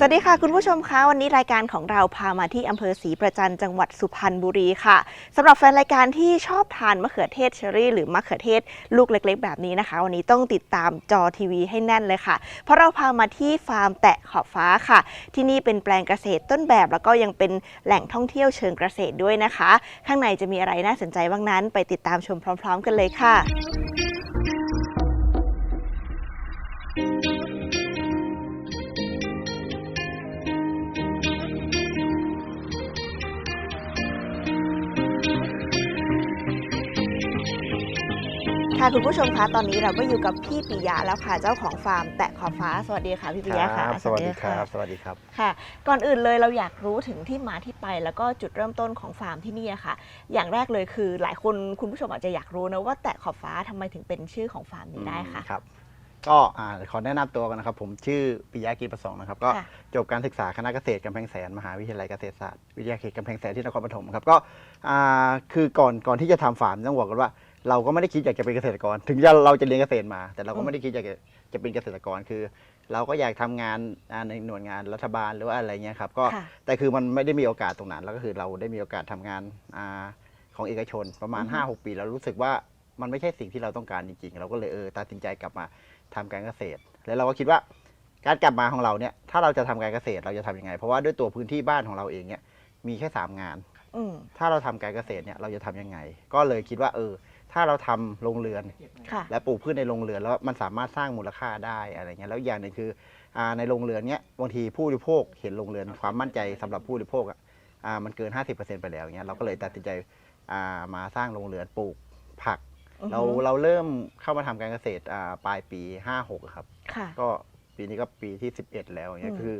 สวัสดีค่ะ คุณผู้ชมคะวันนี้รายการของเราพามาที่อำเภอศรีประจันจังหวัดสุพรรณบุรีค่ะสำหรับแฟนรายการที่ชอบทานมะเขือเทศเชอรี่ หรือมะเขือเทศลูกเล็ก ๆ แบบนี้นะคะ วันนี้ต้องติดตามจอทีวีให้แน่นเลยค่ะ เพราะเราพามาที่ฟาร์มแตะขอบฟ้าค่ะ ที่นี่เป็นแปลงเกษตรต้นแบบ แล้วก็ยังเป็นแหล่งท่องเที่ยวเชิงเกษตรด้วยนะคะ ข้างในจะมีอะไรน่าสนใจบ้างนั้น ไปติดตามชมพร้อม ๆ กันเลยค่ะ ค่ะคุณผู้ชมคะตอนนี้เราก็อยู่กับพี่ปิยะแล้วค่ะเจ้าของฟาร์ม แตะขอบฟ้าสวัสดีค่ะพี่ปิยะค่ะครับสวัสดีครัะบสวัสดีครับค่ะ ก่อนอื่นเลยเราอยากรู้ถึงที่มาที่ไป แล้วก็จุดเริ่มต้นของฟาร์มที่นี่อะค่ะ อย่างแรกเลยคือหลายคนคุณผู้ชมอาจจะอยากรู้นะว่าแตะขอบฟ้าทำไมถึงเป็นชื่อของฟาร์มนี้ได้ค่ะครับก็อ่าขอแนะนำตัวกันนะครับ ผมชื่อปิยะกีประสงค์นะครับ ก็ค่ะจบการศึกษาคณะเกษตรกำแพงแสนมหาวิทยาลัยเกษตรศาสตร์วิทยาเขตกำแพงแสนที่นครปฐมครับก็อ่าคือก่อนก่อนที่จะทำฟาร์มต้องบอกกันว่า เราก็ไม่ได้คิดอยากจะเป็นเกษตรกร ถึงจะเราจะเรียนเกษตรมา แต่เราก็ไม่ได้คิดอยากจะจะเป็นเกษตรกรคือ เราก็อยากทำงานอ่าในหน่วยงานรัฐบาลหรือว่าอะไรเงี้ยครับก็ค่ะแต่คือมันไม่ได้มีโอกาสตรงนั้นแล้วก็คือเราได้มีโอกาสทำงานอาของเอกชนประมาณอือฮึ5-6 ปีแล้วรู้สึกว่ามันไม่ใช่สิ่งที่เราต้องการจริงๆ เราก็เลยเออตัดสินใจกลับมาทำการเกษตร แล้วเราก็คิดว่าการกลับมาของเราเนี่ยถ้าเราจะทำการเกษตรเราจะทำยังไง เพราะว่าด้วยตัวพื้นที่บ้านของเราเองเนี่ยมีแค่3งานอืมถ้าเราทำการเกษตรเนี่ยเราจะทำยังไง ก็เลยคิดว่าเออ ถ้าเราทำโรงเรือน ค่ะ และปลูกพืชในโรงเรือนแล้วมันสามารถสร้างมูลค่าได้อะไรเงี้ยแล้วอีกอย่างหนึ่งคืออ่าในโรงเรือนเนี้ยบางทีผู้บริโภคเห็นโรงเรือนความมั่นใจสำหรับผู้บริโภคอะอ่ามันเกิน 50%ไปแล้วเงี้ยเราก็เลยตัดสินใจอ่ามาสร้างโรงเรือนปลูกผัก อือฮึ เราเราเริ่มเข้ามาทำการเกษตรอ่าปลายปี 56อะครับ ค่ะ ก็ปีนี้ก็ปีที่ 11 แล้วเงี้ยอืม คือ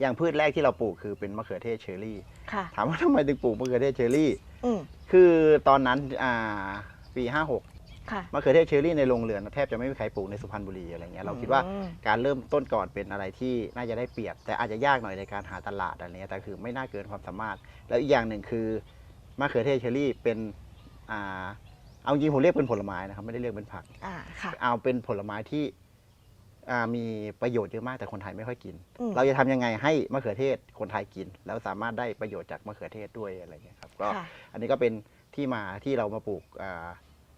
อย่างพืชแรกที่เราปลูกคือเป็นมะเขือเทศเชอรี่ ค่ะ ถามว่าทำไมถึงปลูกมะเขือเทศเชอรี่ อืมคือตอนนั้นอ่าปี56ค่ะ มะเขือเทศเชอรี่ในโรงเรือนแทบจะไม่มีใครปลูกในสุพรรณบุรีอะไรเงี้ยเราคิดว่าอืม การเริ่มต้นก่อนเป็นอะไรที่น่าจะได้เปรียบ แต่อาจจะยากหน่อยในการหาตลาดอะไรเงี้ยแต่คือไม่น่าเกินความสามารถ แล้วอีกอย่างหนึ่งคือมะเขือเทศเชอรี่เป็นอ่าเอาจริงผมเรียกเป็นผลไม้นะครับไม่ได้เรียกเป็นผัก อ่าค่ะ เอาเป็นผลไม้ที่อ่า มีประโยชน์เยอะมากแต่คนไทยไม่ค่อยกินอืมเราจะทำยังไงให้มะเขือเทศคนไทยกิน แล้วสามารถได้ประโยชน์จากมะเขือเทศด้วยอะไรเงี้ยครับก็ค่ะอันนี้ก็เป็นที่มาที่เรามาปลูกอ่า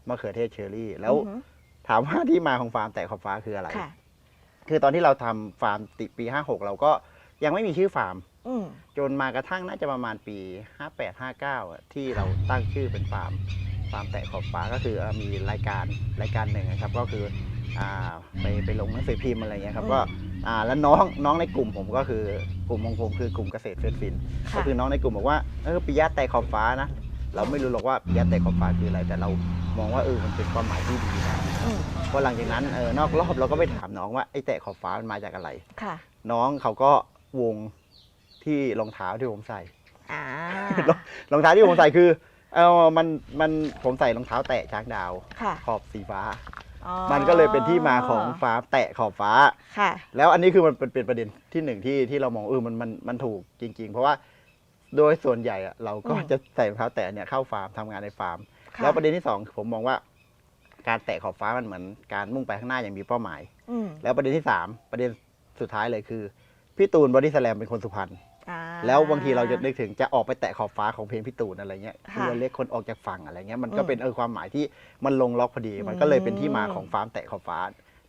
มะเขือเทศเชอรี่ แล้วอือหือถามว่าที่มาของฟาร์มแตะขอบฟ้าคืออะไรค่ะคือตอนที่เราทำฟาร์มติดปี 56 เราก็ยังไม่มีชื่อฟาร์มอืมจนมากระทั่งน่าจะประมาณปี 58 59อะที่เราตั้งชื่อเป็นฟาร์มฟาร์มแตะขอบฟ้าก็คือเอ่อมีรายการรายการหนึ่งนะครับ ก็คือ อ่าไปไปลงหนังสือพิมพ์อะไรเงี้ยครับอืมก็อ่าแล้วน้องน้องในกลุ่มผมก็คือกลุ่มของผมคือกลุ่มเกษตรเฟรนฟินก็ค่ะคือน้องในกลุ่มบอกว่าเออปิยะแตะขอบฟ้านะ เราไม่รู้หรอกว่าปิยะแตะขอบฟ้าคืออะไร แต่เรามองว่าเออมันเป็นความหมายที่ดีนะอืมพอหลังจากนั้นเออนอกรอบเราก็ไปถามน้องว่าไอ้แตะขอบฟ้ามันมาจากอะไร ค่ะน้องเขาก็วงที่รองเท้าที่ผมใส่ อ่า รองเท้าที่ผมใส่คือ เออมันมันผมใส่รองเท้าแตะช้างดาว ค่ะ ขอบสีฟ้า อ๋อมันก็เลยเป็นที่มาของฟ้าแตะขอบฟ้า ค่ะ แล้วอันนี้คือมันเป็นเป็นประเด็นที่หนึ่งที่ที่เรามองเออมันมันมันถูกจริง ๆ เพราะว่าโดยส่วนใหญ่อะเราก็อืมจะใส่รองเท้าแตะเนี่ยเข้าฟาร์มทำงานในฟาร์ม ค่แล้วประเด็นที่สองผมมองว่า การแตะขอบฟ้ามันเหมือนการมุ่งไปข้างหน้าอย่างมีเป้าหมาย อืมแล้วประเด็นที่สามประเด็นสุดท้ายเลยคือพี่ตูนบอดี้สแลมเป็นคนสุพรรณอ่า แล้วบางทีเราจะนึกถึงจะออกไปแตะขอบฟ้าของเพลงพี่ตูนอะไรเงี้ยค่ะเรือเล็กคนออกจากฝั่งอะไรเงี้ยมันก็อืมเป็นเออความหมายที่มันลงล็อกพอดีอืมมันก็เลยเป็นที่มาของฟาร์มแตะขอบฟ้า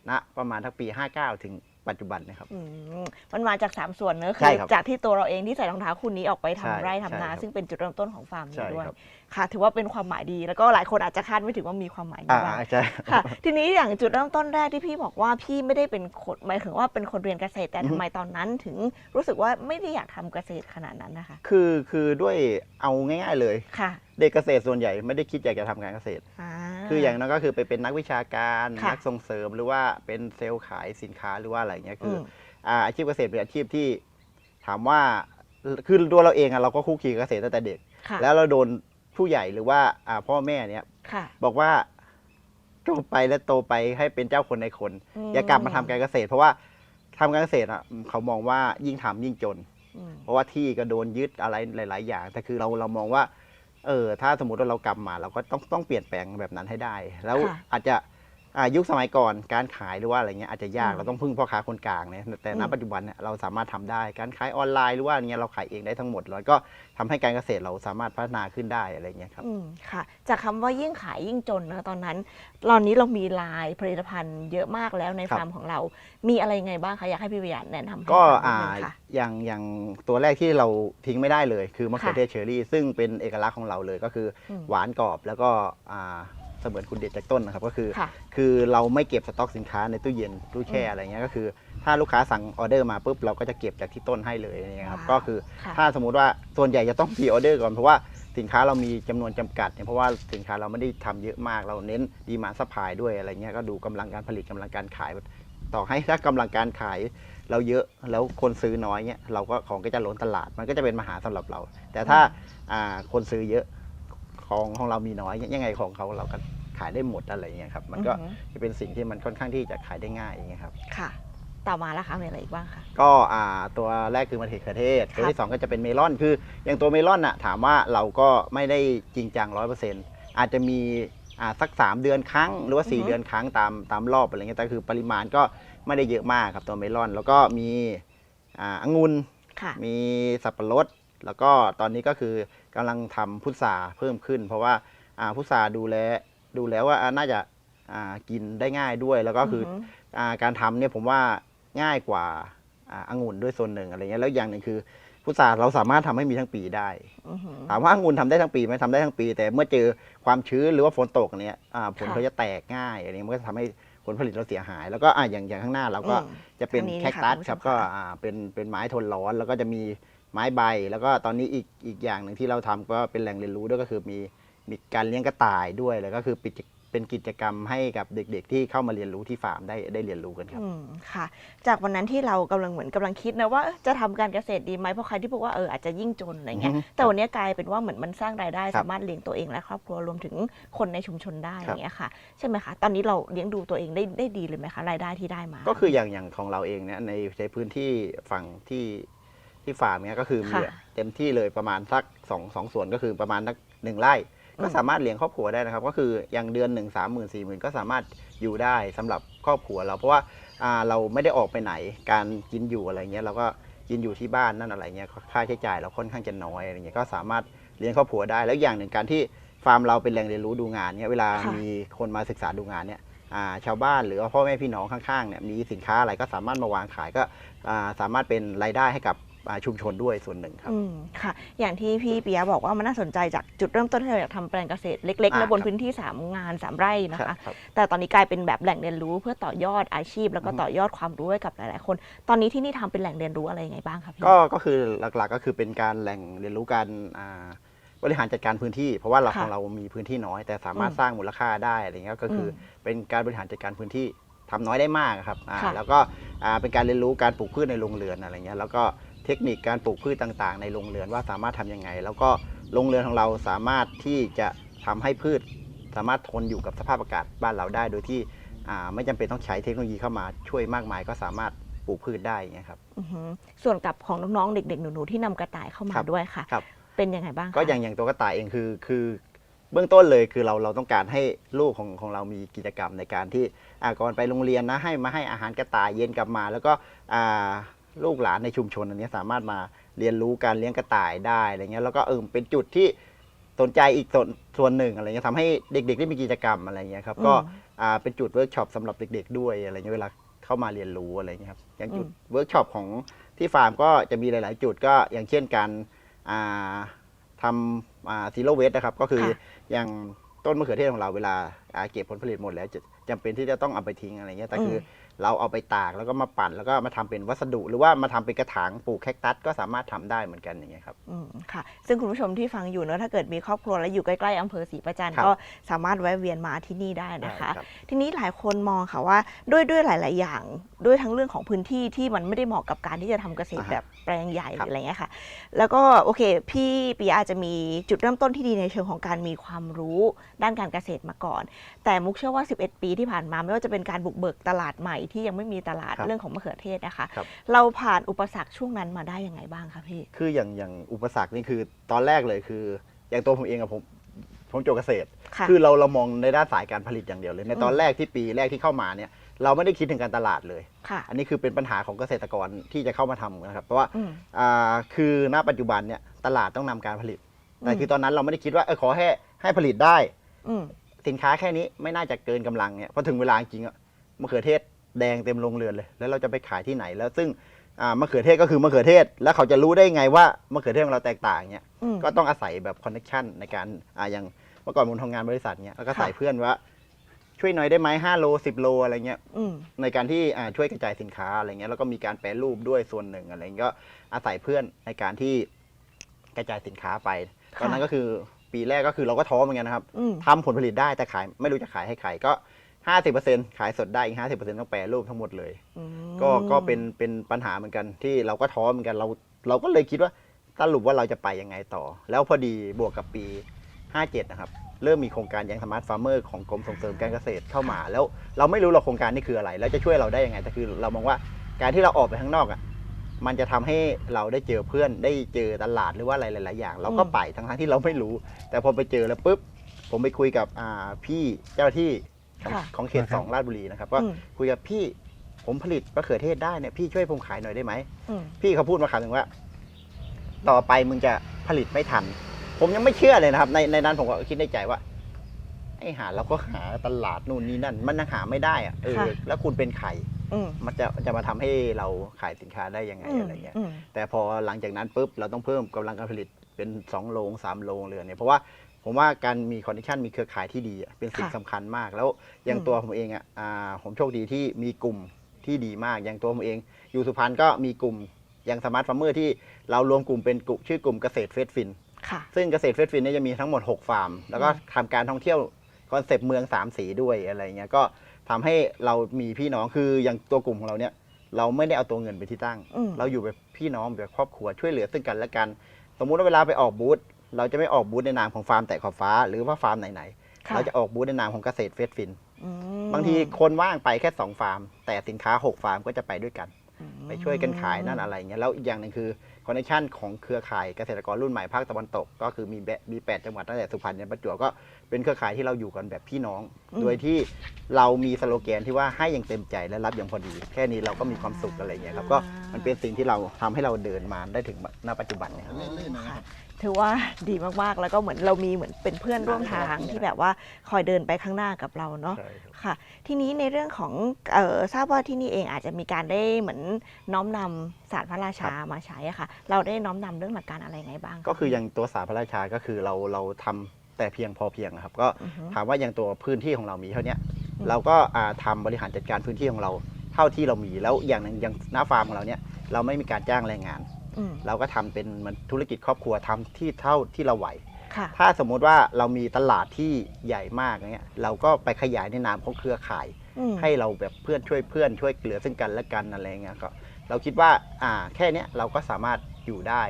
ณประมาณทั้งปี 59 ถึงปัจจุบันนะครับอืมมันมาจาก 3 ส่วนเนอะใช่คือครับจากที่ตัวเราเองที่ใส่รองเท้าคู่นี้ออกไปทำใช่ไร่ทำนาใช่ครับซึ่งเป็นจุดเริ่มต้นของฟาร์มใช่นี้ด้วย ครับค่ะ ถือว่าเป็นความหมายดี แล้วก็หลายคนอาจจะคาดไม่ถึงว่ามีความหมายนี้อ่าบ้างใช่ค่ะ ทีนี้อย่างจุดเริ่มต้นแรกที่พี่บอกว่าพี่ไม่ได้เป็นคนหมายถึงว่าเป็นคนเรียนเกษตรแต่อือฮึทำไมตอนนั้นถึงรู้สึกว่าไม่ได้อยากทำเกษตรขนาดนั้นนะคะ คือคือด้วยเอาง่าย ๆเลยค่ะ เด็กเกษตรส่วนใหญ่ไม่ได้คิดอยากจะทำการเกษตราคืออย่างนั้นก็คือไปเป็นนักวิชาการค่ะนักส่งเสริมหรือว่าเป็นเซลล์ขายสินค้าหรือว่าอะไรเงี้ยคืออมอ่าอาชีพเกษตรเป็นอาชีพที่ถามว่าคือตัวเราเองอะเราก็คุกคีกับเกษตรตั้งแต่เด็กค่ะแล้วเราโดน ผู้ใหญ่หรือว่าอ่าพ่อแม่เนี้ยค่ะ บอกว่าโตไปแล้วโตไปให้เป็นเจ้าคนในคน อืม อย่ากลับมาทำการเกษตร เพราะว่าทำการเกษตรอะเขามองว่ายิ่งทำยิ่งจน อืม เพราะว่าที่ก็โดนยึดอะไรหลาย ๆ อย่าง แต่คือเราเรามองว่า เออ ถ้าสมมติว่าเรากลับมา เราก็ต้องต้องเปลี่ยนแปลงแบบนั้นให้ได้ แล้วค่ะ อาจจะอ่า ยุคสมัยก่อนการขายหรือว่าอะไรเงี้ยอาจจะยากอืมเราต้องพึ่งพ่อค้าคนกลางเนี่ยแต่ณอืมปัจจุบันเนี่ยเราสามารถทำได้การขายออนไลน์หรือว่าอย่างเงี้ยเราขายเองได้ทั้งหมด แล้วก็ทำให้การเกษตรเราสามารถพัฒนาขึ้นได้อะไรเงี้ยครับอืมค่ะ จากคำว่ายิ่งขายยิ่งจนนะตอนนั้น ตอนนี้เรามีลายผลิตภัณฑ์เยอะมากแล้วในครับฟาร์มของเรา มีอะไรยังไงบ้างคะอยากให้พี่วิญญาณแนะนำให้ก็ฟังนิอ่าดนึงค่ะอย่างอย่างตัวแรกที่เราทิ้งไม่ได้เลย คือมะเขือค่ะเทศเชอรี่ ซึ่งเป็นเอกลักษณ์ของเราเลยก็คืออมหวานกรอบแล้วก็อ่า เสมือนคุณเด็ดจากต้นนะครับก็คือ ค่ะ คือเราไม่เก็บสต็อกสินค้าในตู้เย็นตู้แช่อืมอะไรเงี้ยก็คือ ถ้าลูกค้าสั่งออเดอร์มาปุ๊บเราก็จะเก็บจากที่ต้นให้เลยเนี่ยครับ ว้าว ก็คือ ค่ะ ถ้าสมมุติว่าส่วนใหญ่จะต้องพรีออเดอร์ก่อนเพราะว่าสินค้าเรามีจำนวนจำกัดเนี่ยเพราะว่าสินค้าเราไม่ได้ทำเยอะมากเราเน้นดีมาสปายด้วยอะไรเงี้ยก็ดูกำลังการผลิตกำลังการขาย ต่อให้ถ้ากำลังการขายเราเยอะแล้วคนซื้อน้อยเนี่ยเราก็ของก็จะล้นตลาดมันก็จะเป็นมหาสำหรับเรา แต่ถ้าอ่าคนซื้อเยอะ ของของเรามีน้อยยังไงของเขาเราก็ขายได้หมดอะไรอย่างเงี้ยครับมันก็อือหือ จะเป็นสิ่งที่มันค่อนข้างที่จะขายได้ง่ายอย่างเงี้ยครับ ค่ะ ต่อมาแล้วคะมีอะไรอีกบ้างคะ ก็อ่าตัวแรกคือมะเขือเทศตัวที่สองก็จะเป็นเมลอนคืออย่างตัวเมลอนน่ะถามว่าเราก็ไม่ได้จริงจังร้อยเปอร์เซ็นต์อาจจะมีอ่าสัก 3 เดือนครั้ง หรือว่า4เดือนครั้งตามตามรอบอะไรเงี้ยแต่คือปริมาณก็ไม่ได้เยอะมากครับตัวเมลอน แล้วก็มีอ่าองุ่นค่ะ มีสับปะรด แล้วก็ตอนนี้ก็คือกำลังทำพุทราเพิ่มขึ้น เพราะว่าอ่าพุทราดูแลดูแล้วว่าอ่าน่าจะอ่ากินได้ง่ายด้วย แล้วก็คือออหืออ่าการทำเนี่ยผมว่าง่ายกว่าอ่าองุ่นด้วยส่วนหนึ่งอะไรเงี้ยแล้วอย่างหนึ่งคือพุทราเราสามารถทำให้มีทั้งปีได้อือหือถามว่าองุ่นทำได้ทั้งปีไหมทำได้ทั้งปี แต่เมื่อเจอความชื้นหรือว่าฝนตกเนี่ยอ่าผลค่ะเขาจะแตกง่ายอะไรเงี้ยมันก็จะทำให้ผลผลิตเราเสียหาย แล้วก็อ่าอย่างอย่างข้างหน้าเราก็อืมจะเป็นทางนี้แคเลยคค่ะตัสคุณผู้ชมครับก็ค่ะอ่าเป็นเป็นไม้ทนร้อนแล้วก็จะมี ไม้ใบ แล้วก็ตอนนี้อีกอีกอย่างหนึ่งที่เราทำก็เป็นแหล่งเรียนรู้ด้วยก็คือมีมีการเลี้ยงกระต่ายด้วยแล้วก็คือปิดเป็นกิจกรรมให้กับเด็กๆ ที่เข้ามาเรียนรู้ที่ฟาร์มได้ได้เรียนรู้กันครับอืมค่ะ จากวันนั้นที่เรากำลังเหมือนกำลังคิดนะว่าเอ๊ะจะทำการเกษตรดีไหมเพราะใครที่บอกว่าเอออาจจะยิ่งจนอะไรเงี้ยอือฮึแต่วันนี้กลายเป็นว่าเหมือนมันสร้างรายได้ครับสามารถเลี้ยงตัวเองและครอบครัวรวมถึงคนในชุมชนได้คอรับย่างเงี้ยค่ะใช่ไหมคะตอนนี้เราเลี้ยงดูตัวเองได้ได้ดีเลยไหมคะรายได้ที่ได้มา ก็คืออย่างอย่างของเราเองเนี่ยในในพื้นที่ฝั่งที่ ที่ฟาร์มเนี่ยก็คือมีค่ะ เต็มที่เลยประมาณสักสองสองส่วนก็คือประมาณสักหนึ่งไร่ ก็อืมสามารถเลี้ยงครอบครัวได้นะครับ ก็คืออย่างเดือนหนึ่งสามหมื่นสี่หมื่นก็สามารถอยู่ได้สำหรับครอบครัวเรา เพราะว่าอ่าเราไม่ได้ออกไปไหนการกินอยู่อะไรเงี้ยเราก็กินอยู่ที่บ้านนั่นอะไรเงี้ยค่าใช้จ่ายเราค่อนข้างจะน้อยอะไรเงี้ยก็สามารถเลี้ยงครอบครัวได้ แล้วอย่างหนึ่งการที่ฟาร์มเราเป็นแหล่งเรียนรู้ดูงานเนี่ยเวลาค่ะ มีคนมาศึกษาดูงานเนี่ยอ่าชาวบ้านหรือว่าพ่อแม่พี่น้องข้างๆเนี่ยมีสินค้าอะไรก็สามารถมาวางขายก็อ่าสามารถเป็นรายได้ให้กับอ่า ชุมชนด้วยส่วนหนึ่งครับอืมค่ะ อย่างที่พี่ปิยะบอกว่ามันน่าสนใจจากจุดเริ่มต้นที่เราอยากทำแปลงเกษตรเล็กๆอ่าและบนครับพื้นที่ 3 งาน 3 ไร่นะครัคะบครับแต่ตอนนี้กลายเป็นแบบแหล่งเรียนรู้เพื่อต่อยอดอาชีพ แล้วก็อือฮึต่อยอดความรู้ให้กับหลาย ๆ คน ตอนนี้ที่นี่ทำเป็นแหล่งเรียนรู้อะไรยังไงบ้างคะพี่ก็ก็คือหลักๆก็คือเป็นการแหล่งเรียนรู้การอ่าบริหารจัดการพื้นที่ เพราะว่าเราค่ะของเรามีพื้นที่น้อย แต่สามารถอืมสร้างมูลค่าได้อะไรเงี้ยก็คืออมเป็นการบริหารจัดการพื้นที่ทำน้อยได้มากครับอ่าค่ะแล้วก็อ่าเป็นการเรียนรู้การปลูกพืชในโรงเรือนอะไรเงี้ยแล้วก็เทคนิคการปลูกพืชต่างๆ ในโรงเรือนว่าสามารถทำยังไง แล้วก็โรงเรือนของเราสามารถที่จะทำให้พืช สามารถทนอยู่กับสภาพอากาศบ้านเราได้ โดยที่อ่าไม่จำเป็นต้องใช้เทคโนโลยีเข้ามาช่วยมากมาย ก็สามารถปลูกพืชได้อย่างเงี้ยครับอือหือส่วนกับของน้องๆเด็กๆ หนูๆที่นำกระต่ายเข้ามาครับด้วยค่ะครับเป็นยังไงบ้างคะก็อย่างอย่างตัวกระต่ายเองคือคือเบื้องต้นเลยคือเราเราต้องการให้ลูกของของเรามีกิจกรรมในการที่อ่าก่อนไปโรงเรียนนะให้มาให้อาหารกระต่ายเย็นกลับมา แล้วก็อ่า ลูกหลานในชุมชนอันเนี้ยสามารถมาเรียนรู้การเลี้ยงกระต่ายได้อะไรเงี้ยแล้วก็เออเป็นจุดที่สนใจอีกส่วนส่วนหนึ่งอะไรเงี้ยทำให้เด็ก ๆ ได้มีกิจกรรมอะไรเงี้ยครับก็อืมอ่าเป็นจุดเวิร์กช็อปสำหรับเด็ก ๆ ด้วยอะไรเงี้ยเวลาเข้ามาเรียนรู้อะไรเงี้ยครับอย่างจุดอืมเวิร์กช็อปของที่ฟาร์มก็จะมีหลาย ๆ จุดก็อย่างเช่นการอ่าทำซีโร่เวสนะครับก็คือค่ะอย่างต้นมะเขือเทศของเราเวลาอ่าเก็บผลผลิตหมดแล้วจะจำเป็นที่จะต้องเอาไปทิ้งอะไรเงี้ยแต่คืออ เราเอาไปตากแล้วก็มาปั่นแล้วก็มาทำเป็นวัสดุ หรือว่ามาทำเป็นกระถางปลูกแคคตัสก็สามารถทำได้เหมือนกันอย่างเงี้ยครับอืมค่ะ ซึ่งคุณผู้ชมที่ฟังอยู่เนอะถ้าเกิดมีครอบครัวและอยู่ใกล้ๆอำเภอศรีประจันทร์ครับก็สามารถแวะเวียนมาที่นี่ได้นะคะได้ครับทีนี้หลายคนมองค่ะว่าด้วยด้วยหลาย ๆ อย่างด้วยทั้งเรื่องของพื้นที่ที่มันไม่ได้เหมาะกับการที่จะทำเกษตรอ่าฮะแบบแปลงใหญ่หครัรืบออะไรเงี้ยค่ะ แล้วก็โอเค พี่ปียะอาจจะมีจุดเริ่มต้นที่ดีในเชิงของการมีความรู้ด้านการเกษตรมาก่อน แต่มุกเชื่อว่า 11 ปีที่ผ่านมาไม่ว่าจะเป็นการบุกเบิกตลาดใหม่ที่ยังไม่มีตลาดครับเรื่องของมะเขือเทศนะคะ ครับ เราผ่านอุปสรรคช่วงนั้นมาได้ยังไงบ้างคะพี่ คืออย่างอย่างอุปสรรคนี่คือตอนแรกเลยคือ อย่างตัวผมเองอะผมผมจบเกษตร ค่ะ คือเราเรามองในด้านสายการผลิตอย่างเดียวเลย ในตอนอืม แรกที่ปีแรกที่เข้ามาเนี่ยเราไม่ได้คิดถึงการตลาดเลย ค่ะ อันนี้คือเป็นปัญหาของเกษตรกรที่จะเข้ามาทำนะครับ เพราะว่าอืม อ่าคือณปัจจุบันเนี่ยตลาดต้องนำการผลิต แต่อืม คือตอนนั้นเราไม่ได้คิดว่าเออขอให้ให้ผลิตได้ อืม สินค้าแค่นี้ไม่น่าจะเกินกำลังเนี่ยพอถึงเวลาจริงๆอะมะเขือเทศ แดงเต็มโรงเรือนเลย แล้วเราจะไปขายที่ไหนแล้วซึ่งอ่ามะเขือเทศก็คือมะเขือเทศ แล้วเขาจะรู้ได้ไงว่ามะเขือเทศของเราแตกต่างเนี่ยอืม ก็ต้องอาศัยแบบคอนเน c ชันในการอ่าอย่างเมื่อก่อนผมทำงานบริษัทเนี่ยแล้วก็ค่ะใส่เพื่อนว่า ช่วยหน่อยได้ไหมห้าโลสิบโลอะไรเงี้ย อืม ในการที่อ่าช่วยกระจายสินค้าอะไรเงี้ยแล้วก็มีการแปรรูปด้วยส่วนหนึ่งอะไรเงี้ยก็อาศัยเพื่อนในการที่กระจายสินค้าไป ค่ะตอนนั้นก็คือปีแรกก็คือเราก็ท้อเหมือนกันนะครับอืม ทำผลผลิตได้แต่ขายไม่รู้จะขายให้ใครก็ ห้าสิบเปอร์เซ็นขายสดได้อีกห้าสิบเปอร์เซ็นต้องแปรรูปทั้งหมดเลยอืมก็ก็เป็นเป็นปัญหาเหมือนกันที่เราก็ท้อเหมือนกันเราเราก็เลยคิดว่าสรุปว่าเราจะไปยังไงต่อ แล้วพอดีบวกกับปี 57 นะครับ เริ่มมีโครงการยังสมาร์ทฟาร์มเมอร์ของกรมส่งเสริมการเกษตรเข้ามา แล้วเราไม่รู้หรอกโครงการนี้คืออะไร แล้วจะช่วยเราได้ยังไงแต่คือเรามองว่าการที่เราออกไปข้างนอกอะมันจะทำให้เราได้เจอเพื่อนได้เจอตลาดหรือว่าอะไรหลาย ๆ อย่าง เราก็ไปทั้งทั้งๆที่เราไม่รู้ แต่พอไปเจอแล้วปุ๊บผมไปคุยกับอ่าพี่เจ้าหน้าที่ ของค่ะของเขตสองราชบุรีนะครับว่าอืม คุยกับพี่ผมผลิตมะเขือเทศได้เนี่ยพี่ช่วยผมขายหน่อยได้ไหม อืม พี่เขาพูดมาคำหนึ่งว่า ต่อไปมึงจะผลิตไม่ทัน ผมยังไม่เชื่อเลยนะครับ ในในนั้นผมก็คิดในใจว่า ไอ้หาเราก็หาตลาดนู่นนี่นั่น มันยังหาไม่ได้อะเออค่ะ แล้วคุณเป็นใครอืมมันจะจะมาทำให้เราขายสินค้าได้ยังไงอืมอะไรเงี้ย อืม แต่พอหลังจากนั้นปุ๊บเราต้องเพิ่มกำลังการผลิตเป็น 2 โรง 3 โรงเรือนเนี่ยเพราะว่า ผมว่าการมีคอนดิชันมีเครือข่ายที่ดีอะเป็นสิ่งค่ะสำคัญมาก แล้วอย่างอืมตัวผมเองอะอ่าผมโชคดีที่มีกลุ่มที่ดีมาก อย่างตัวผมเอง อยู่สุพรรณก็มีกลุ่มอย่างสมาร์ทฟาร์มเมอร์ที่เรารวมกลุ่มเป็นกลุ่มชื่อกลุ่มเกษตรเฟสฟินค่ะซึ่งเกษตรเฟสฟินเนี่ยจะมีทั้งหมด 6 ฟาร์ม แล้วก็ทำการท่องเที่ยวคอนเซปต์เมือง 3 สีด้วยอะไรเงี้ยก็ทำให้เรามีพี่น้องคืออย่างตัวกลุ่มของเราเนี่ยเราไม่ได้เอาตัวเงินไปนที่ตั้งอืมเราอยู่แบบพี่น้องแบบครอบครัวช่วยเหลือซึ่งกันและกัน สมมุติว่าเวลาไปออกบูธ เราจะไม่ออกบูธในนามของฟาร์มแต่ขอบฟ้า หรือว่าฟาร์มไหนๆ ค่ะ เราจะออกบูธในนามของเกษตรเฟสฟิน อืมบางทีคนว่างไปแค่ 2 ฟาร์ม แต่สินค้า 6 ฟาร์มก็จะไปด้วยกัน อืมไปช่วยกันขายนั่นอะไรเงี้ยแล้วอีกอย่างหนึ่งคือคอนเนคชันของเครือข่ายเกษตรกรรุ่นใหม่ภาคตะวันตก ก็คือมีแบมีแปดจังหวัดตั้งแต่สุพรรณยันประจวบก็เป็นเครือข่ายที่เราอยู่กันแบบพี่น้อง โดยที่เรามีสโลแกนที่ว่าให้อย่างเต็มใจและรับอย่างพอดี แค่นี้เราก็มีความสุขอะไรเงี้ยครับก็มันเป็นสิ่งที่เราทำให้เราเดินมาได้ถึงณปัจจุบันเนี่ยครับ ค่ะ ถือว่าดีมากๆ แล้วก็เหมือนเรามีเหมือนเป็นเพื่อนร่วมทางที่แบบว่าคอยเดินไปข้างหน้ากับเราเนาะใช่ครับ ค่ะ ทีนี้ในเรื่องของเออทราบว่าที่นี่เองอาจจะมีการได้เหมือนน้อมนำศาสตร์พระราชามาใช้อะค่ะ เราได้น้อมนำเรื่องหลักการอะไรไงบ้างะก็คืออย่างตัวสารพระราชาก็คือเราเราทำแต่เพียงพอเพียงอะครับก็อือฮึถามว่าอย่างตัวพื้นที่ของเรามีเท่าเนี้ยอืมเราก็อ่าทำบริหารจัดการพื้นที่ของเราเท่าที่เรามีแล้วอย่างหนึ่งอย่างหน้าฟาร์มของเราเนี่ยเราไม่มีการจ้างแรงงานอืม เราก็ทำเป็นเหมันธุรกิจครอบครัวทำที่เท่าที่เราไหวค่ะถ้าสมมุติว่าเรามีตลาดที่ใหญ่มากเงี้ยเราก็ไปขยายในนามของเครือข่ายอืมให้เราแบบเพื่อนช่วยเพื่อนช่วยเหลือซึ่งกันและกันอะไรเงี้ยก็เราคิดว่าอ่าแค่เนี้ยเราก็สามารถอยู่ได้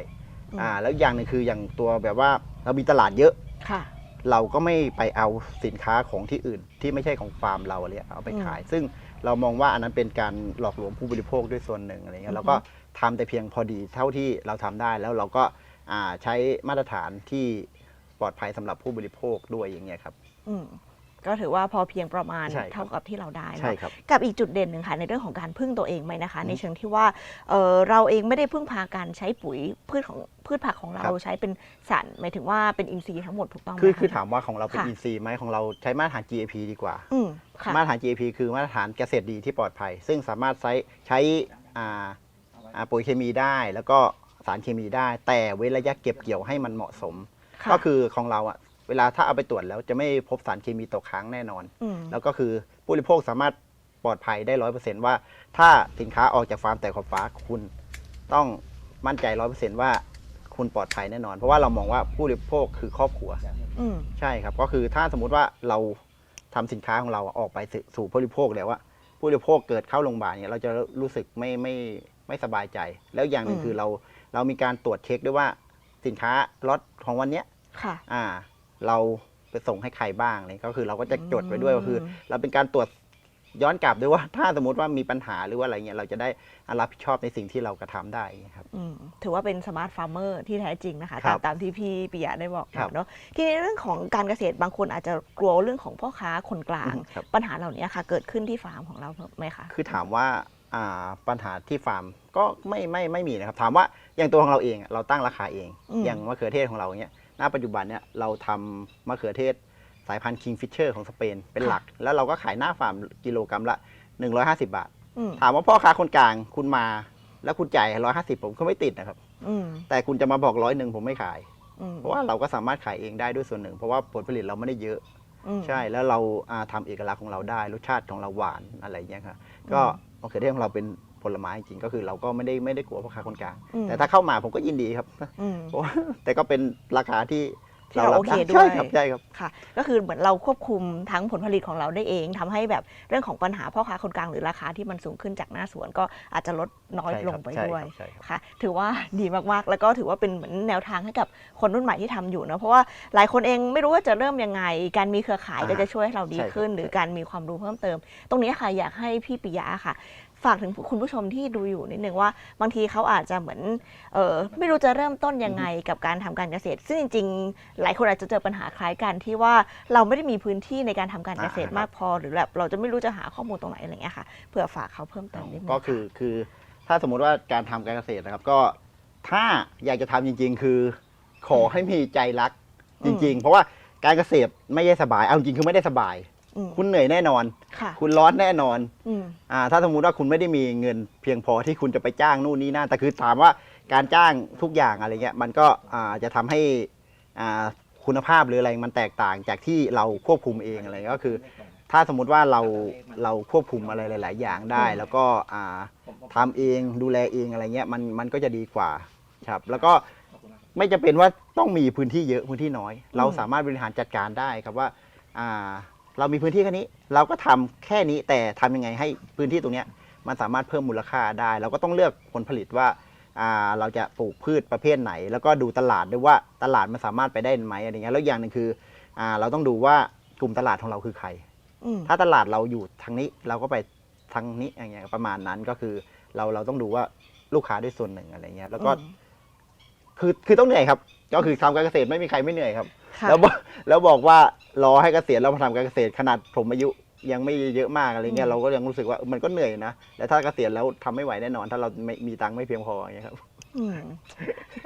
อืมอ่าแล้วอย่างหนึ่งคืออย่างตัวแบบว่าเรามีตลาดเยอะค่ะ เราก็ไม่ไปเอาสินค้าของที่อื่น ที่ไม่ใช่ของฟาร์มเราอะไรเลยเอาไปขาย ซึ่งเรามองว่าอันนั้นเป็นการหลอกลวงผู้บริโภคด้วยส่วนหนึ่งอะไรเงี้อือฮึยเราก็ทำแต่เพียงพอดีเท่าที่เราทำได้แล้วเราก็อ่าใช้มาตรฐานที่ปลอดภัยสำหรับผู้บริโภคด้วยอย่างเงี้ยครับอืม ก็ถือว่าพอเพียงประมาณใช่ครับ เท่ากับที่เราได้เนอะใช่ครับ กับอีกจุดเด่นหนึ่งค่ะในเรื่องของการพึ่งตัวเองไหมนะคะ อืมในเชิงที่ว่าเอ่อเราเองไม่ได้พึ่งพาการใช้ปุ๋ยพืชของพืชผักของเราครับ ใช้เป็นสารหมายถึงว่าเป็นอินทรีย์ทั้งหมดถูกต้องไหมคือคะคือถามว่าของเราเป็นค่ะ อินซีย์ไหมของเราใช้มาตรฐาน GAP ดีกว่า อืมค่ะ มาตรฐาน GAP คือมาตรฐานเกษตรดีที่ปลอดภัย ซึ่งสามารถใช้ใช้อ่าอ่าปุ๋ยเคมีได้ แล้วก็สารเคมีได้ แต่เว้นระยะเก็บเกี่ยวให้มันเหมาะสมะก็คือของเราอะ เวลาถ้าเอาไปตรวจแล้วจะไม่พบสารเคมีตกค้างแน่นอนมแล้วก็คือผู้บริโภคสามารถปลอดภัยได้ร้อยเปอร์เซ็นต์ว่า ถ้าสินค้าออกจากฟาร์มแต่ขอบฟ้าคุณต้องมั่นใจร้อยเปอร์เซ็นต์ว่าคุณปลอดภัยแน่นอน เพราะว่าเรามองว่าผู้บริโภคคือครอบครัวอืมใช่ครับ ก็คือถ้าสมมุติว่าเราทำสินค้าของเราออกไปสู่สู่ผู้บริโภคแล้วว่าผู้บริโภคเกิดเข้าโรงพยาบาลเนี่ยเราจะรู้สึกไม่ไม่ไม่สบายใจ แล้วอย่างหนึ่งอืมคือเราเรามีการตรวจเช็คด้วยว่าสินค้าล็อตของวันเนี้ยค่ะ อ่า เราไปส่งให้ใครบ้างเลยก็คือเราก็จะจดไว้ด้วยก็คือ เราเป็นการตรวจย้อนกลับด้วยว่า ถ้าสมมติว่ามีปัญหาหรือว่าอะไรเงี้ยเราจะได้รับผิดชอบในสิ่งที่เรากระทำได้ครับอืมถือว่าเป็นสมาร์ทฟาร์มเมอร์ที่แท้จริงนะคะครัตามบตามที่พี่ปิยะได้บอกครับมาเนาะทีนี้เรื่องของการเกษตรบางคนอาจจะกลัวเรื่องของพ่อค้าคนกลางครับปัญหาเหล่านี้ค่ะ เกิดขึ้นที่ฟาร์มของเราไหมคะคือถามว่าอ่าปัญหาที่ฟาร์มก็ไม่ไม่ไม่มีนะครับ ถามว่าอย่างตัวของเราเองอะเราตั้งราคาเองอืมอย่างมะเขือเทศของเราเนี้ย ณปัจจุบันเนี่ยเราทำมะเขือเทศสายพันธุ์ Kingfisher ของสเปนเป็นหลัก แล้วเราก็ขายหน้าฟาร์มกิโลกรัมละ 150 บาทอืมถามว่าพ่อค้าคนกลางคุณมา แล้วคุณจ่าย150ผมก็ไม่ติดนะครับอืมแต่คุณจะมาบอกร้อยหนึ่งผมไม่ขายอืมเพราะว่าเราก็สามารถขายเองได้ด้วยส่วนหนึ่ง เพราะว่าผลผลิตเราไม่ได้เยอะอืมใช่แล้วเราอ่าทำาเอกลักษณ์ของเราได้รสชาติของเราหวานอะไรอย่างเงี้ยครับก็อืมมะเขือเทศของเราเป็น ผลไม้จริงๆก็คือเราก็ไม่ได้ไม่ได้กลัวพ่อค้าคนกลางอืมแต่ถ้าเข้ามาผมก็ยินดีครับอืมเพราะว่าแต่ก็เป็นราคาที่ที่เรารับโอเคได้วยใช่ครับใช่ครับค่ะ ก็คือเหมือนเราควบคุมทั้งผลผลิตของเราได้เองทำให้แบบเรื่องของปัญหาพ่อค้าคนกลางหรือราคาที่มันสูงขึ้นจากหน้าสวนก็อาจจะลดน้อยใช่ครับลงไปใช่ด้วยครับใช่ครับค่ะ ถือว่าดีมากๆ แล้วก็ถือว่าเป็นเหมือนแนวทางให้กับคนรุ่นใหม่ที่ทำอยู่เนอะเพราะว่าหลายคนเองไม่รู้ว่าจะเริ่มยังไง การมีเครือข่ายอ่าก็จะช่วยให้เราดีใช่ครับขึ้น หรือการมีความรู้เพิ่มเติม ตรงนี้ค่ะอยากให้พี่ปิยะค่ะ ฝากถึงคุณผู้ชมที่ดูอยู่นิดนึงว่าบางทีเขาอาจจะเหมือนเออไม่รู้จะเริ่มต้นยังไงกับการทำการเกษตร ซึ่งจริงๆ หลายคนอาจจะเจอปัญหาคล้ายกันที่ว่าเราไม่ได้มีพื้นที่ในการทำการเกษตรมากพอ หรือแบบเราจะไม่รู้จะหาข้อมูลตรงไหนอะไรเงี้ยค่ะเพื่อฝากเขาเพิ่มเติมนิดนึงก็คือคือถ้าสมมุติว่าการทำการเกษตรนะครับก็ถ้าอยากจะทำจริง ๆ คือ ขอให้มีใจรักจริง ๆ เพราะว่าการเกษตรไม่ได้สบาย เอาจริงคือไม่ได้สบาย อืม คุณเหนื่อยแน่นอน ค่ะคุณร้อนแน่นอนอืม อ่าถ้าสมมุติว่าคุณไม่ได้มีเงินเพียงพอที่คุณจะไปจ้างนู่นนี่นั่นแต่คือถามว่าการจ้างทุกอย่างอะไรเงี้ยมันก็อ่าจะทำให้อ่าคุณภาพหรืออะไรมันแตกต่างจากที่เราควบคุมเองอะไรก็คือ ถ้าสมมุติว่าเราเราควบคุมอะไรหลาย ๆ อย่างได้ อืม แล้วก็อ่า ทำเองดูแลเองอะไรเงี้ยมันมันก็จะดีกว่าครับแล้วก็ไม่จำเป็นว่าต้องมีพื้นที่เยอะพื้นที่น้อย เราสามารถบริหารจัดการได้ครับว่าอ่า เรามีพื้นที่แค่นี้ เราก็ทำแค่นี้แต่ทำยังไงให้พื้นที่ตรงเนี้ยมันสามารถเพิ่มมูลค่าได้ เราก็ต้องเลือกผลผลิตว่าอ่าเราจะปลูกพืชประเภทไหน แล้วก็ดูตลาดด้วยว่าตลาดมันสามารถไปได้ไหมอะไรเงี้ยแล้วอย่างหนึ่งคืออ่าเราต้องดูว่ากลุ่มตลาดของเราคือใครอืมถ้าตลาดเราอยู่ทางนี้เราก็ไปทางนี้อย่างเงี้ยประมาณนั้นก็คือเราเราต้องดูว่าลูกค้าด้วยส่วนหนึ่งอะไรเงี้ยแล้วก็อืมคือคือต้องเหนื่อยครับ ก็คือทำการเกษตรไม่มีใครไม่เหนื่อยครับ ค่ะแล้วบอกแล้วบอกว่ารอให้เกษียณแล้วมาทำการเกษตรขนาดผมอายุยังไม่เยอะมากอะไรเงี้อืยมเราก็ยังรู้สึกว่ามันก็เหนื่อยนะแล้วถ้าเกษียณแล้วทำไม่ไหวแน่นอน ถ้าเราไม่มีตังค์ไม่เพียงพออย่างเงี้ยครับ อืม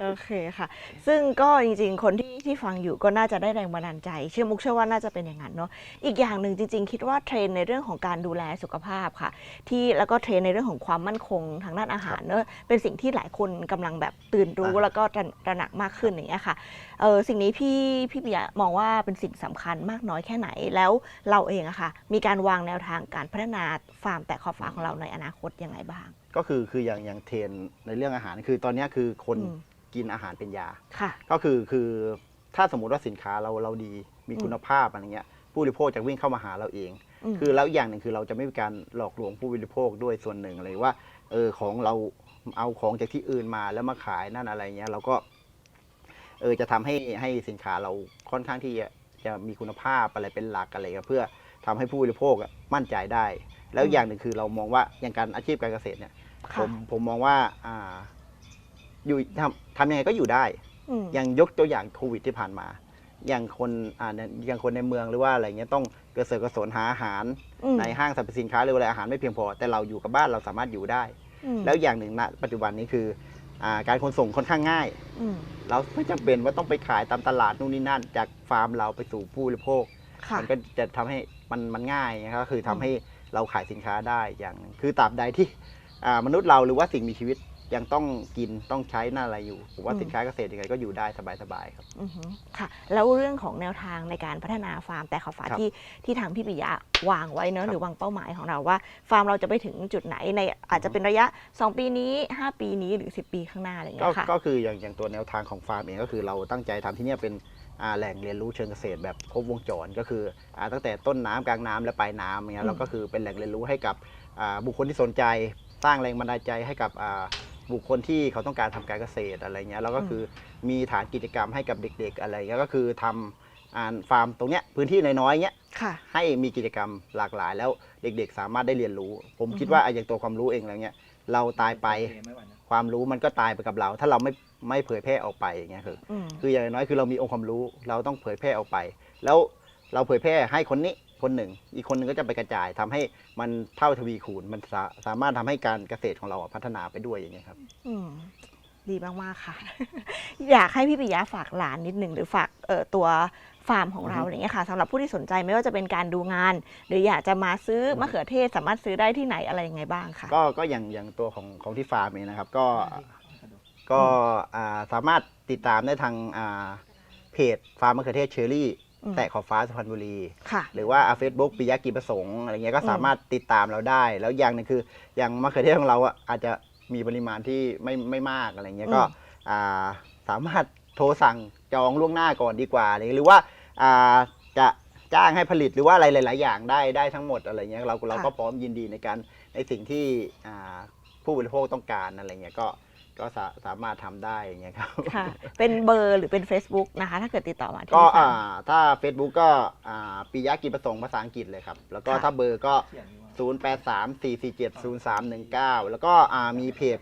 โอเคค่ะ ซึ่งก็จริงๆ คนที่ที่ฟังอยู่ก็น่าจะได้แรงบันดาลใจ เชื่อมุกเชื่อว่าน่าจะเป็นอย่างนั้นเนาะอีกอย่างหนึ่งจริง ๆ คิดว่าเทรนด์ในเรื่องของการดูแลสุขภาพค่ะ ที่แล้วก็เทรนด์ในเรื่องของความมั่นคงทางด้านอาหารเนอะเป็นสิ่งที่หลายคนกำลังแบบตื่นรู้อ่าแล้วก็ตระตระหนักมากขึ้นอย่างเงี้ยค่ะเออสิ่งนี้พี่พี่ปิยะมองว่าเป็นสิ่งสำคัญมากน้อยแค่ไหนแล้วเราเองอะค่ะ มีการวางแนวทางการพัฒนาฟาร์มแต่ขอบฟ้าของเราในอนาคตยังไงบ้าง ก็คือคืออย่างอย่างเทรนด์ในเรื่องอาหารคือตอนเนี้ยคือคนอืม กินอาหารเป็นยา ค่ะ ก็คือคือถ้าสมมุติว่าสินค้าเราเราดีมีอืมคุณภาพอะไรเงี้ยผู้บริโภคจะวิ่งเข้ามาหาเราเองมคือแล้วอย่างหนึ่งคือเราจะไม่มีการหลอกลวงผู้บริโภคด้วยส่วนหนึ่งอะไรว่าเออของเราเอาของจากที่อื่นมาแล้วมาขายนั่นอะไรเงี้ยเราก็เออจะทำให้ให้สินค้าเราค่อนข้างที่จะจะมีคุณภาพอะไรเป็นหลักอะไรเงี้ยเพื่อทำให้ผู้บริโภคอะมั่นใจได้ แล้วอืมอย่างหนึ่งคือเรามองว่าอย่างการอาชีพการเกษตรเนี่ย ผค่ะ มผมมองว่าอ่าอยู่ทำทำยังไงก็อยู่ได้ อืม อย่างยกตัวอย่างโควิดที่ผ่านมา อย่างคนอ่าเนี่ยอย่างคนในเมืองหรือว่าอะไรเงี้ยต้องกระเสือกกระสนหาอาหารอืม ในห้างสรรพสินค้าหรืออะไรอาหารไม่เพียงพอ แต่เราอยู่กับบ้านเราสามารถอยู่ได้ อืมแล้วอย่างหนึ่งณปัจจุบันนี้คืออ่าการขนส่งค่อนข้างง่าย อืมเราไม่จำเป็นว่าต้องไปขายตามตลาดนู่นนี่นั่น จากฟาร์มเราไปสู่ผู้บริโภค ค่ะ มันก็จะทำให้มันมันง่ายนะครับก็คือทำอืมให้เราขายสินค้าได้อย่างหนึ่งคือตราบใดที่อ่า มนุษย์เราหรือว่าสิ่งมีชีวิตยังต้องกินต้องใช้น่าอะไรอยู่ผมว่าสินค้าเกษตรยังไงก็อยู่ได้สบายๆครับอือหือค่ะ แล้วเรื่องของแนวทางในการพัฒนาฟาร์มแต่ขาวฟ้าครับที่ที่ทางพี่ปิยะวางไว้เนครัอะบหรือวางเป้าหมายของเราว่า ฟาร์มเราจะไปถึงจุดไหนในอาจจะเป็นระยะ 2 ปีนี้ 5 ปีนี้หรือ 10 ปีข้างหน้าอะไรอย่างก็เงี้ยค่ะก็คืออย่างอย่างตัวแนวทางของฟาร์มเองก็คือเราตั้งใจทำที่เนี่ยเป็นอ่าแหล่งเรียนรู้เชิงเกษตรแบบครบวงจรก็คืออ่าตั้งแต่ต้นน้ำกลางน้ำและปลายน้ำอย่างเงี้อืยมเราก็คือเป็นแหล่งเรียนรู้ให้กับอ่าบุคคลที่สนใจ สร้างแรงบันดาลใจให้กับอ่าบุคคลที่เขาต้องการทำการเกษตรอะไรเงี้ยแล้วก็คือมีฐานกิจกรรมให้กับเด็ก ๆ อะไรเงี้ยก็คือทำอ่าฟาร์มตรงเนี้ยพื้นที่น้อยๆเงี้ยค่ะให้มีกิจกรรมหลากหลาย แล้วเด็กๆ สามารถได้เรียนรู้ ผมอือฮึคิดว่าอะอย่างตัวความรู้เองอะไรเงี้ยเราตายไปความรู้มันก็ตายไปกับเรา ถ้าเราไม่ไม่เผยแพร่ออกไปอย่างเงี้ยคืออืมคืออย่างน้อยคือเรามีองค์ความรู้เราต้องเผยแพร่ออกไป แล้วเราเผยแพร่ให้คนนี้ คนหนึ่ง อีกคนหนึงก็จะไปกระจายทำให้มันเท่าทวีคูณมันสาสามารถทำให้การเกษตรของเราอะพัฒนาไปด้วยอย่างเงี้ยครับอืมดีมากๆค่ะ อยากให้พี่ปิยะฝากหลานนิดหนึ่งหรือฝากเอ่อตัวฟาร์มของเราอือฮึอย่างเงี้ยค่ะสำหรับผู้ที่สนใจไม่ว่าจะเป็นการดูงาน หรืออยากจะมาซื้อมะเขือเทศสามารถซื้อได้ที่ไหนอะไรยังไงบ้างคะก็ก็อย่างอย่างตัวของของที่ฟาร์มเองนะครับ ก็ก็อ่าสามารถติดตามได้ทางอ่าเพจฟาร์มมะเขือเทศเชอรี่อืม แตะขอบฟ้าสุพรรณบุรี ค่ะ หรือว่าเฟซบุ๊กปิยะกิจประสงค์อะไรเงี้ยก็อืมสามารถติดตามเราได้ แล้วอย่างหนึงคืออย่างมะเขือเทศของเราอะอาจจะมีปริมาณที่ไม่ไม่มากอะไรเงี้ยก็อ่าสามารถโทรสั่งจองล่วงหน้าก่อนดีกว่าอะไรเงี้ยหรือว่าอ่าจะจ้างให้ผลิตหรือว่าอะไรหลาย ๆ อย่างได้ได้ทั้งหมดอะไรเงี้ยเราเราก็พร้อมยินดีในการในสิ่งที่อ่าผู้บริโภคต้องการอะไรเงี้ยก็ ก็สาสามารถทำได้อย่างเงี้ยครับ ค่ะ เป็นเบอร์หรือเป็น Facebook นะคะ ถ้าเกิดติดต่อมาที่ก็ฟาอ่าร์มถ้า Facebook ก็อ่าปิยะกิจประสงค์ภาษาอังกฤษเลยครับ แล้วก็ค่ะ ถ้าเบอร์ก็ 0834470319 แล้วก็อ่ามีเพจ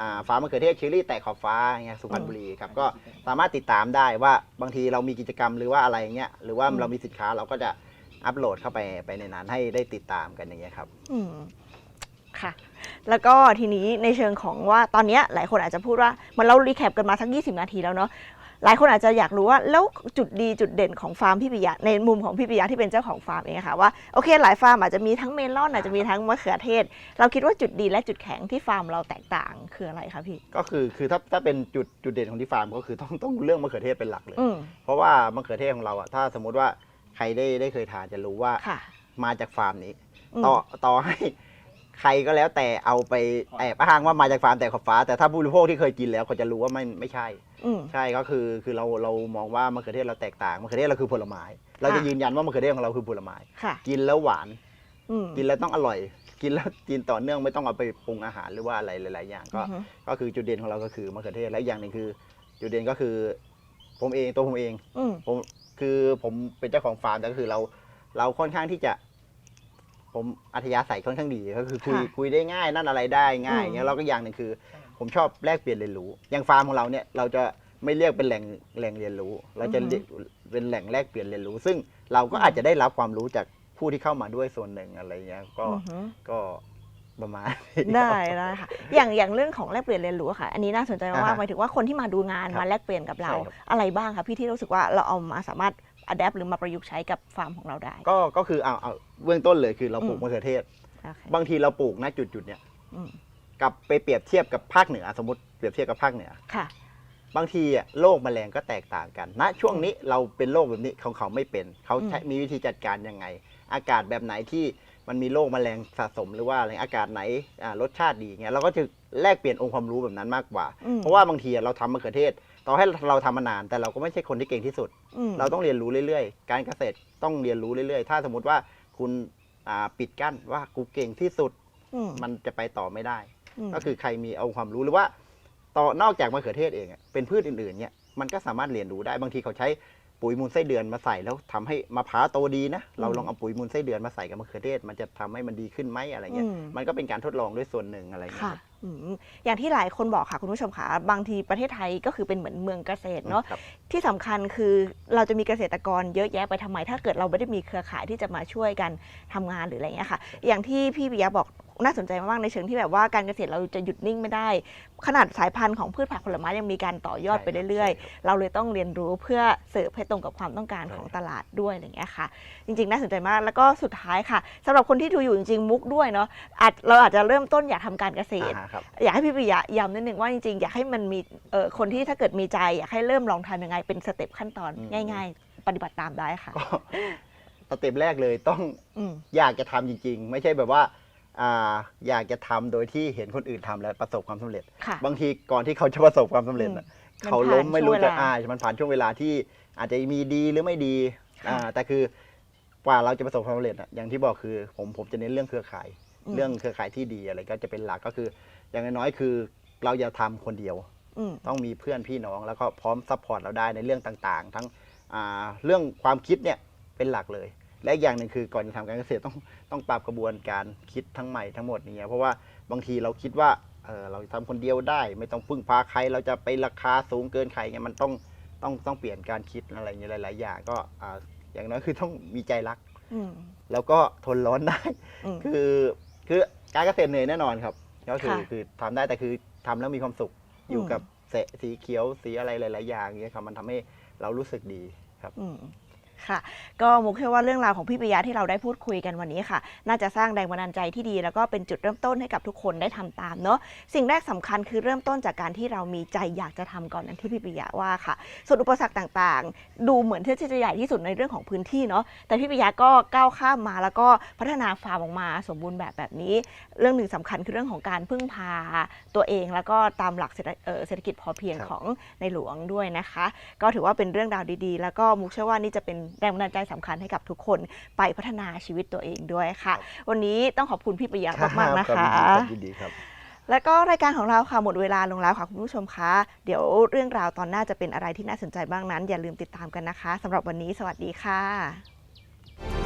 อ่าฟ้ามะเขือเทศเชอรี่แตกขอบฟ้าอย่างเงี้ยสุพรรณบุรีครับ ก็สามารถติดตามได้ว่าบางทีเรามีกิจกรรมหรือว่าอะไรเงี้ยหรือว่าอืมเรามีสินค้าเราก็จะอัปโหลดเข้าไปไปในนั้นให้ได้ติดตามกันอย่างเงี้ยครับ อืม ค่ะ แล้วก็ทีนี้ในเชิงของว่าตอนเนี้ยหลายคนอาจจะพูดว่าเหมันเรารีแคปกันมาสัก20 นาทีแล้วเนาะหลายคนอาจจะอยากรู้ว่าแล้วจุดดีจุดเด่นของฟาร์มพี่ปิยะในมุมของพี่ปิยะที่เป็นเจ้าของฟาร์มเองอะค่ะว่าโอเคหลายฟาร์มอาจจะมีทั้งเมลอนอาจจะมีทั้งมะเขือเทศ เราคิดว่าจุดดีและจุดแข็งที่ฟาร์มเราแตกต่างคืออะไรคะพี่ก็คือคือถ้าถ้าเป็นจุดจุดเด่นของที่ฟาร์มก็คือต้องต้องเรื่องมะเขือเทศเป็นหลักเลยอืมเพราะว่ามะเขือเทศของเราอะถ้าสมมุติว่าใครได้ได้เคยทานจะรู้ว่าค่ะมาจากฟาร์มนี้อืมต่อต่อให้ ใครก็แล้วแต่เอาไปแอบอ้างว่ามาจากฟาร์มแต่ขอบฟ้า แต่ถ้าผู้บริโภคที่เคยกินแล้วเขาจะรู้ว่าไม่ไม่ใช่ อืม ใช่ก็คือคือเราเรามองว่ามะเขือเทศเราแตกต่างมะเขือเทศเราคือผลไม้ เราจะค่ะ ยืนยันว่ามะเขือเทศของเราคือผลไม้ ค่ะ กินแล้วหวาน อืม กินแล้วต้องอร่อย กินแล้วกินต่อเนื่องไม่ต้องเอาไปปรุงอาหารหรือว่าอะไรหลาย ๆ อย่างก็ อือฮึ ก็คือจุดเด่นของเราก็คือมะเขือเทศและอีกอย่างหนึ่งคือ จุดเด่นก็คือ ผมเองตัวผมเอง อืม ผมคือผมเป็นเจ้าของฟาร์มแต่ก็คือเราเราค่อนข้างที่จะ ผมอัธยาศัยค่อนข้างดีก็คือคุยค่ะคุยได้ง่ายนั่นอะไรได้ง่ายอืมอย่างเงี้ยเราก็อย่างหนึ่งคือ ผมชอบแลกเปลี่ยนเรียนรู้ อย่างฟาร์มของเราเนี่ยเราจะไม่เรียกเป็นแหล่งแหล่งเรียนรู้ เราจะเรียกเป็นแหล่งแลกเปลี่ยนเรียนรู้ ซึ่งเราก็อาจจะได้รับความรู้จากผู้ที่เข้ามาด้วยส่วนหนึ่งอะไรเงี้ยก็อือฮึก็ประมาณนี้ได้ได้ค่ะ อย่างอย่างเรื่องของแลกเปลี่ยนเรียนรู้อะค่ะ อันนี้น่าสนใจอ่ามากฮะๆหมายถึงว่าคนที่มาดูงานครับมาแลกเปลี่ยนกับเรา ใช่ครับ อะไรบ้างคะพี่ที่รู้สึกว่าเราเอามาสามารถ อัดแอปหรือมาประยุกต์ใช้กับฟาร์มของเราได้ ก็ก็คือเอาเอาเบื้องต้นเลยคือเราปลูกอืม มะเขือเทศ โอเคบางทีเราปลูกณจุดจุดๆเนี่ยอืมกับไปเปรียบเทียบกับภาคเหนือสมมติเปรียบเทียบกับภาคเหนือ ค่ะ บางทีอะโรคแมลงก็แตกต่างกัน ณ ช่วงนี้เราเป็นโรคแบบนี้ของเขาไม่เป็น เขาใช้มีวิธีจัดการยังไง อากาศแบบไหนที่มันมีโรคแมลงสะสมหรือว่าอะไรอากาศไหนอ่ารสชาติดีเงี้ยเราก็จะแลกเปลี่ยนองค์ความรู้แบบนั้นมากกว่า อืม เพราะว่าบางทีอะเราทำมะเขือเทศ ต่อให้เราทำมานาน แต่เราก็ไม่ใช่คนที่เก่งที่สุด อืม เราต้องเรียนรู้เรื่อยๆ การเกษตรต้องเรียนรู้เรื่อยๆ ถ้าสมมติว่าคุณอ่าปิดกั้นว่ากูเก่งที่สุดอืมมันจะไปต่อไม่ได้ มก็คือใครมีเอาความรู้หรือว่าต่อนอกจากมะเขือเทศเองอะเป็นพืชอื่นๆเนี่ยมันก็สามารถเรียนรู้ได้บางทีเขาใช้ปุ๋ยมูลไส้เดือนมาใส่แล้วทำให้มะพร้าวโตดีนะเราลองเอาปุ๋ยมูลไส้เดือนมาใส่กับมะเขือเทศมันจะทำให้มันดีขึ้นไหมอะไรเงี้ยอืมมันก็เป็นการทดลองด้วยส่วนหนึ่งอะไรเงี้ยค่ะครับ อืมอย่างที่หลายคนบอกค่ะคุณผู้ชมค่ะบางทีประเทศไทยก็คือเป็นเหมือนเมืองเกษตรเนาะครับที่สำคัญคือเราจะมีเกษตรกรเยอะแยะไปทำไม ถ้าเกิดเราไม่ได้มีเครือข่ายที่จะมาช่วยกันทำงานหรืออะไรเงี้ยค่ะ อย่างที่พี่ปิยะบอก น่าสนใจมากๆในเชิงที่แบบว่าการเกษตรเราจะหยุดนิ่งไม่ได้ ขนาดสายพันธุ์ของพืชผักผลไม้ยังมีการต่อยอดไปเรื่อยๆ เราเลยต้องเรียนรู้เพื่อเสิร์ฟให้ตรงกับความต้องการของตลาดด้วยอะไรเงี้ยค่ะ จริงๆ น่าสนใจมากแล้วก็สุดท้ายค่ะสำหรับคนที่ดูอยู่จริงๆ มุกด้วยเนาะอาจเราอาจจะเริ่มต้นอยากทำการเกษตรอ่าครับอยากให้พี่ปิยะย้ำนิดนึงว่าจริงๆ อยากให้มันมีเอ่อคนที่ถ้าเกิดมีใจอยากให้เริ่มลองทำยังไงเป็นสเต็ปขั้นตอนอืมง่าย ๆ ปฏิบัติตามได้ค่ะก็สเต็ปแรกเลยต้องอืมอยากจะทำจริง ๆ ไม่ใช่แบบว่า อ่าอยากจะทำโดยที่เห็นคนอื่นทำแล้วประสบความสำเร็จค่ะบางทีก่อนที่เขาจะประสบความสำเร็จน่ะมันเขาล้มผ่านไม่รู้ช่วงเวจะลาอ่ามันผ่านช่วงเวลาที่อาจจะมีดีหรือไม่ดีค่ะอ่าแต่คือกว่าเราจะประสบความสำเร็จอะอย่างที่บอกคือผมผมจะเน้นเรื่องเครือข่ายอืมเรื่องเครือข่ายที่ดีอะไรก็จะเป็นหลักก็คือ อย่างน้อยๆคือเราอย่าทำคนเดียวอืมต้องมีเพื่อนพี่น้องแล้วก็พร้อมซัพพอร์ตเราได้ในเรื่องต่างๆ ทั้งอ่าเรื่องความคิดเนี่ยเป็นหลักเลย และอีกอย่างหนึ่งคือก่อนจะทำการเกษตรต้องต้องปรับกระบวนการคิดทั้งใหม่ทั้งหมดเนี่ยเพราะว่าบางทีเราคิดว่าเออเราจะทำคนเดียวได้ ไม่ต้องพึ่งพาใคร เราจะไปราคาสูงเกินใครเงี้ยมันต้องต้องต้องเปลี่ยนการคิดอะไรเงี้ยหลาย ๆ อย่างก็อ่าอย่างน้อยคือต้องมีใจรักอืมแล้วก็ทนร้อนได้อืมคือคือการเกษตรเหนื่อยแน่นอนครับ ก็คือค่ะคือทำได้แต่คือทำแล้วมีความสุขอยู่อืมกับเสสีเขียวสีอะไรหลาย ๆ อย่างเงี้ยครับมันทำให้เรารู้สึกดีครับอืม ค่ะ ก็มุกเชื่อว่าเรื่องราวของพี่ปิยะที่เราได้พูดคุยกันวันนี้ค่ะ น่าจะสร้างแรงบันดาลใจที่ดี แล้วก็เป็นจุดเริ่มต้นให้กับทุกคนได้ทำตามเนาะสิ่งแรกสำคัญคือเริ่มต้นจากการที่เรามีใจอยากจะทำก่อนนั้นที่พี่ปิยะว่าค่ะส่วนอุปสรรคต่างๆ ดูเหมือนที่จะใหญ่ที่สุดในเรื่องของพื้นที่เนาะแต่พี่ปิยะก็ก้าวข้ามมา แล้วก็พัฒนาฟาร์มออกมาสมบูรณ์แบบแบบนี้ เรื่องหนึ่งสำคัญคือเรื่องของการพึ่งพาตัวเอง แล้วก็ตามหลักเศรษฐเศรษฐกิจพอเพียงของในหลวงด้วยนะคะ ก็ถือว่าเป็นเรื่องราวดีๆ แล้วก็มุกเชื่อว่านี่จะเป็นแรงบันดาลใจสำคัญให้กับทุกคนไปพัฒนาชีวิตตัวเองด้วยค่ะ วันนี้ต้องขอบคุณพี่ปิยะมากๆนะคะรับยินดีครับแล้วก็รายการของเราค่ะหมดเวลาลงแล้วค่ะคุณผู้ชมคะเดี๋ยวเรื่องราวตอนหน้าจะเป็นอะไรที่น่าสนใจบ้างนั้น อย่าลืมติดตามกันนะคะสำหรับวันนี้สวัสดีค่ะ